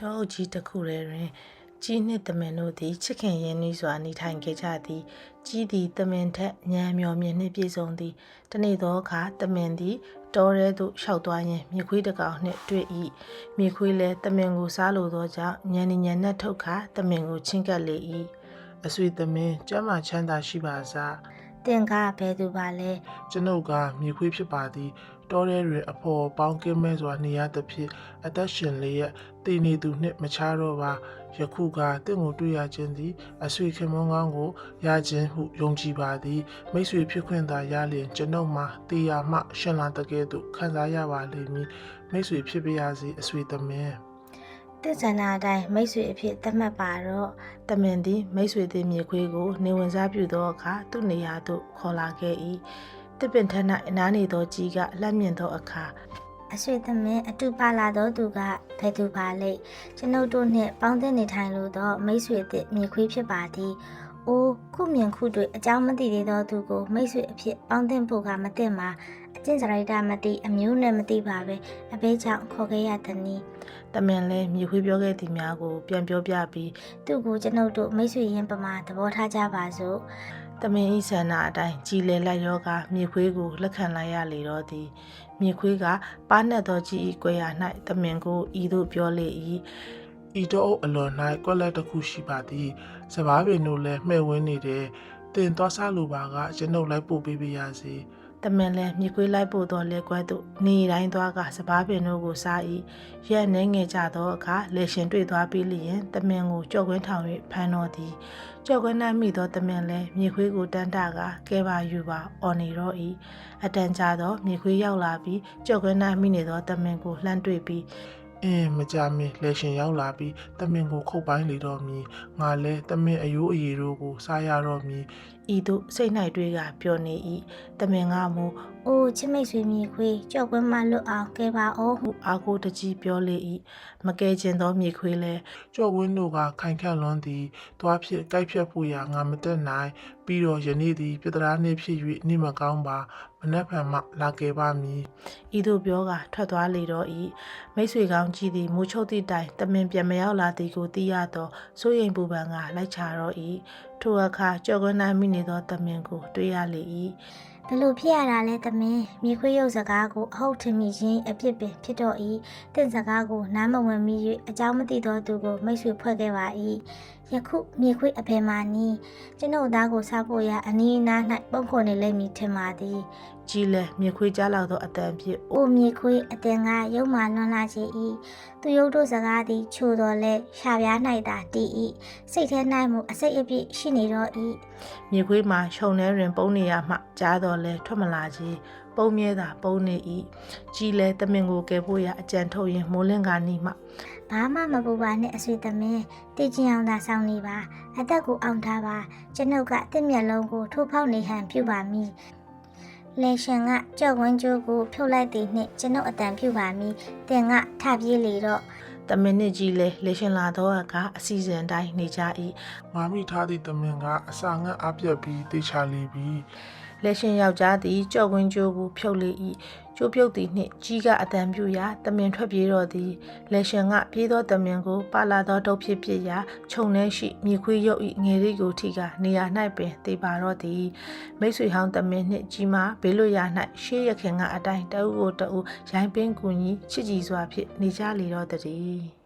တောအုပ်ကြီးတစ်ခုထဲတွင်ကြီးနှင့်တမင်တို့သည်ချစ်ခင်ရင်းနှီးစွာနေထိုင်ခဲ့ကြသည်ကြီးသည်တမင်ထက်ဉာဏ်မြော်မြင်နှင့်ပြည့်စုံသည်တနေ့သောအခါတမင်သည်တောထဲသို့ရှောက်သွားရင်းမြေခွေးတစ်ကောင်နှင့်တွေ့၏မြေခွေးလည်းတမင်ကိုစားလိုသောကြောင့်ဉာဏ်ဉာဏ်နဲ့ထုတ်ခါတမင်ကိုချင်းကပ်လေ၏အဆွေတမင်ကျမ်းမာချမ်းသာရှိပါစားတင်ကားဘယ်သူပါလဲကျွန်ုပ်ကမြေခွေးဖြစ်ပါသည်တောထဲတွင်အဖော်ပေါင်းကင်းမဲစွာနေရသဖြင့်အသက်ရှင်လျက် တည်နေသူနှင့်မချတော့ပါယခုကတင့်ကိုတွေ့ရခြင်းသည်အဆွေခင်မွန်းကောင်းကိုရခြင်းဟုယုံကြည်ပါသည်မိတ်ဆွေဖြစ်ခွင့်သာရလျင်ကျွန်ုပ်မှာတရားမှရှင်လာတကယ်သို့ခံစားရပါလိမ့်မည်မိတ်ဆွေဖြစ်ပါရစေအဆွေသမင်တစ်ဇနာအတိုင်းမိတ်ဆွေအဖြစ်သတ်မှတ်ပါတော့တမင်သည်မိတ်ဆွေသည်မြေခွေးကို နေဝင်စားပြုသောအခါသူ့နေရာသို့ခေါ်လာခဲ့၏တစ်ပင်ထက်၌အနားနေသောကြီးကလက်မြင့်သောအခါ အဆွေသမင်းအတူပါလာတော့သူကဘယ်သူပါလဲကျွန်ုပ်တို့နှင့်ပေါင်းသင်းနေထိုင်လို့တော့မိတ်ဆွေအစ်မြေခွေးဖြစ်ပါသည်။အိုးခုမြင်ခုတွေ့အကြောင်းမသိသေးသောသူကိုမိတ်ဆွေအဖြစ်ပေါင်းသင်းဖို့ကမသိမှာအကျင့်စရိုက်တာမသိအမျိုးနဲ့မသိပါပဲအဘေးကြောင့်ခေါ်ခဲ့ရသည်နီတမင်လည်းမြေခွေးပြောခဲ့သည်များကိုပြန်ပြောပြပြီးသူ့ကိုကျွန်ုပ်တို့မိတ်ဆွေရင်းပမာသဘောထားကြပါစို့ တမင်ဤဆန္ဒအတိုင်းကြည်လေလိုက်ရောကမြေခွေးကိုလက်ခံလိုက်ရလေတော့သည်မြေခွေးကပါနှက်သောကြည်ဤကွယ်ရာ၌တမင်ကိုဤသို့ပြောလေ၏ဤတော့အုပ်အလွန်၌ကွက်လက်တစ်ခုရှိပါသည်စပားပင်တို့လည်းမှဲ့ဝင်းနေတယ်တင်သွားစားလိုပါကကျွန်ုပ်လိုက်ပို့ပေးပါရစေ တမင်လည်းမြေခွေးလိုက်ပို့သောလက်ကွက်သို့နေတိုင်းသွားကစပားပင်တို့ကိုစား၏ရက်နှဲငယ်ကြသောအခါလေရှင်တွေ့သွားပြီးလျင်တမင်ကိုကြော့ကွင်းထောင်၍ဖမ်းတော်သည်ကြောက်ကွန်းနှမ်းမိသောတမင်လဲမြေခွေးကိုတန်းတကကဲပါယူပါအော်နေတော့ဤအတန်ကြာသောမြေခွေးရောက်လာပြီးကြောက်ကွန်းနှမ်းမိနေသောတမင်ကိုလှမ်းတွေ့ပြီး အင်းမကြမီလက်ရှင်ရောက်လာပြီးတမင်ကိုခုတ်ပိုင်းလေတော့မည်ငါလဲတမင်အယိုးအရီတို့ကိုစားရတော့မည်ဤသို့စိတ်၌တွေးကပြောနေ၏တမင်ကမူ။အိုးချစ်မိတ်ဆွေမြေခွေးကြောက်ကွင်းမလွတ်အောင်ကဲပါအောင်ဟုအာကိုတကြီးပြောလေ၏မကဲခြင်းသောမြေခွေးလဲကြော့ဝင်းတို့ကခိုင်ခန့်လွန်းသည်တွားဖြစ်ကြိုက်ဖြတ်ဖို့ရာငါမတက်နိုင် ပြီးတော့ယနေ့သည်ပြတရာနှင့်ဖြစ်၍နေမကောင်းပါမနှက်ဖန်မှလာခဲ့ပါမည်ဤသို့ပြောကထွက်သွားလေတော့၏မိတ်ဆွေကောင်းကြီးသည်မူချုပ်သည့်တိုင်တမင်ပြန်မရောက်လာသည်ကိုသိရသောစိုးရိမ်ပူပန်ကလိုက်ချတော့၏ထိုအခါကြော့ကွန်းနိုင်မိနေသောတမင်ကိုတွေ့ရလေ၏။ဘလို့ဖြစ်ရတာလဲသမင်းမြေခွေးရုပ်စကားကိုအဟုတ်ထင်မိခြင်းအဖြစ်ပင်ဖြစ်တော့၏တင့်စကားကိုနားမဝင်မိ၍အကြောင်းမသိသောသူကိုမိတ်ဆွေဖွဲ့ခဲ့ပါ၏ ယခုမြေခွေးအဖေမာနီးကျွန်ုပ်သားကိုစားဖို့ရအနီးအနား၌ပုံခုန်နေလိမ့်မည်ထင်ပါသည်ကြီးလဲမြေခွေးကြားလောက်သောအတန်ဖြင့်အိုမြေခွေးအတင်ကရုံမာလွန်လာချေ၏သူရုပ်တို့စကားသည်ချိုတော်လဲရှာပြား၌သာတည်၏စိတ်ထဲ၌မူအစိတ်အပြည့်ရှိနေတော့၏မြေခွေးမှာခြုံထဲတွင် ပုံနေရမှကြားတော်လဲထွက်မလာခြင်း ပုံမြဲတာပုံနေ၏ကြီးလဲတမင်ကိုကယ်ဖို့ရအကြံထုတ်ရင်မိုးလင်းကနီးမှဘာမှမပူပါနဲ့အဆွေသမင်းတည်ကျင်အောင်သာဆောင်နေပါအသက်ကိုအောင်ထားပါကျွန်ုပ်ကအသက်မျက်လုံးကိုထိုးဖောက်နေဟန်ပြုပါမည်လေရှင်ကကြော့ဝန်းကျိုးကိုဖြုတ်လိုက်သည်နှင့်ကျွန်ုပ်အတန်ပြုပါမည်တင်ကထပြေးလေတော့တမင်နစ်ကြီးလဲလေရှင်လာသောအခါအစီအစဉ်တိုင်းနေကြ၏ငါမိထားသည့်တမင်ကအစာငတ်အပြက်ပြီးတေချာလီပြီး လက်ရှင်ယောက်ျားသည်ကြော့ကွင်းကျိုးကိုဖြုတ်လေ၏ကျိုးပြုတ်သည်နှင့်ကြီးကအတန်ပြူရာတမင်ထွက်ပြေးတော့သည်လက်ရှင်ကပြေးသောတမင်ကိုပါလာသောတုပ်ဖြစ်ဖြစ်ရာခြုံထဲရှိမြေခွေးရုပ်၏ငယ်လေးကိုထိကနေရာ၌ပင်တေပါတော့သည်မိတ်ဆွေဟောင်းတမင်နှင့်ကြီးမာဘေးလွတ်ရာ၌ရှေးရခင်ကအတိုင်းတအုပ်ကိုတအုပ်ရိုင်းပင်ကူညီချစ်ကြည်စွာဖြင့်နေကြလေတော့တည်း